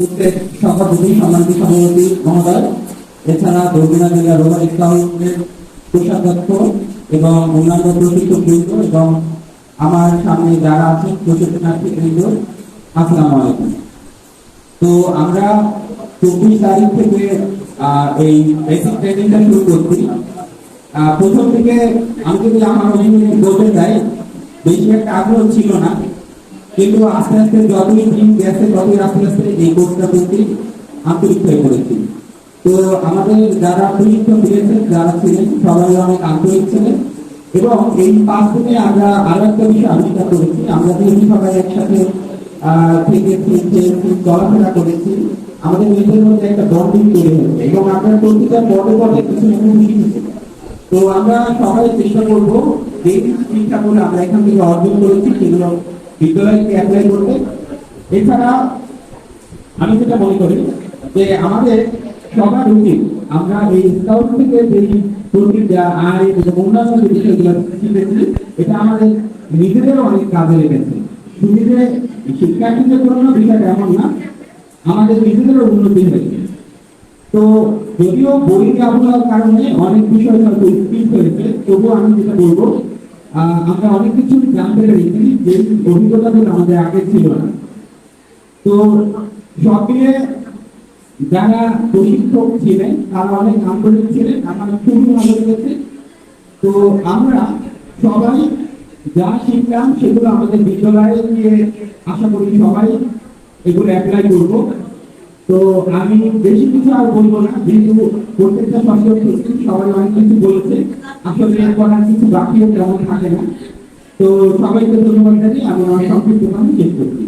প্রত্যেক সভাপতি সম্মানিত সভাপতি মহোদয়, এছাড়া দক্ষিণা জেলা রোভার স্কাউটের কোষাধ্যক্ষ এবং অন্যান্য প্রশিক্ষক বৃন্দ এবং আমার সামনে যারা আছেন প্রশিক্ষণার্থী বৃন্দ আসসালামু আলাইকুম। তো আমরা চব্বিশ তারিখ থেকে এই বেসিক ট্রেনিংটা শুরু করছি। প্রথম থেকে আমি যদি আমার অভিজ্ঞতা বলতে চাই বেশি একটা আগ্রহ ছিল না। কিন্তু আস্তে আস্তে যতই দিন গেছে, ততই আস্তে আস্তে এই কোর্সটা প্রতি আন্তরিক হয়ে পড়েছি। তো আমাদের যারা প্রশিক্ষণ দিয়েছেন যারা ছিলেন, সবাই অনেক আন্তরিক ছিলেন। এবং এই পাঁচ দিনে আমরা আরও একটা বিষয় আবিষ্কার করেছি। আমরা যেহেতু সবাই একসাথে থেকেছি খেয়েছি চলাফেরা করেছি, আমাদের নিজেদের মধ্যে একটা বন্ডিং তৈরি হয়েছে। এবং আমরা প্রতিটা পদে পদে কিছু অনুভূতি তো আমরা সবাই চেষ্টা করব যে শিক্ষাগুলো আমরা এখান থেকে অর্জন করেছি, সেগুলো বিদ্যালয়কে অ্যাপ্লাই এছাড়া আমি যেটা মনে করি যে আমাদের সবার উচিত আমরা এই স্কাউট থেকে যে আর এই বিষয়গুলো শিখেছি, এটা আমাদের অনেক কাজে লেগেছে। শুধু যে শিক্ষার্থীদের জন্য বিষয়টা এমন না, আমাদের নিজেদেরও উন্নতি হয়েছে। তো যদিও বই আবহাওয়ার কারণে অনেক বিষয় হয়তো হয়েছে, তবুও আমি যেটা বলব আমরা অনেক কিছু জানতে পেরেছি, যে অভিজ্ঞতাগুলো আমাদের আগে ছিল না। তো সব যারা প্রশিক্ষক ছিলেন, তারা অনেক আন্তরিক ছিলেন আমার খুবই ভালো লেগেছে। তো আমরা সবাই যা শিখলাম, সেগুলো আমাদের বিদ্যালয়ে গিয়ে আশা করি সবাই এগুলো অ্যাপ্লাই করব। তো আমি বেশি কিছু আর বলব না, যেহেতু প্রত্যেকটা সবাই অনেক কিছু বলেছে। আসলে আর কিছু বাকিও তেমন থাকে না। তো সবাইকে ধন্যবাদ জানিয়ে আমি আমার সংক্ষিপ্ত শেষ করছি।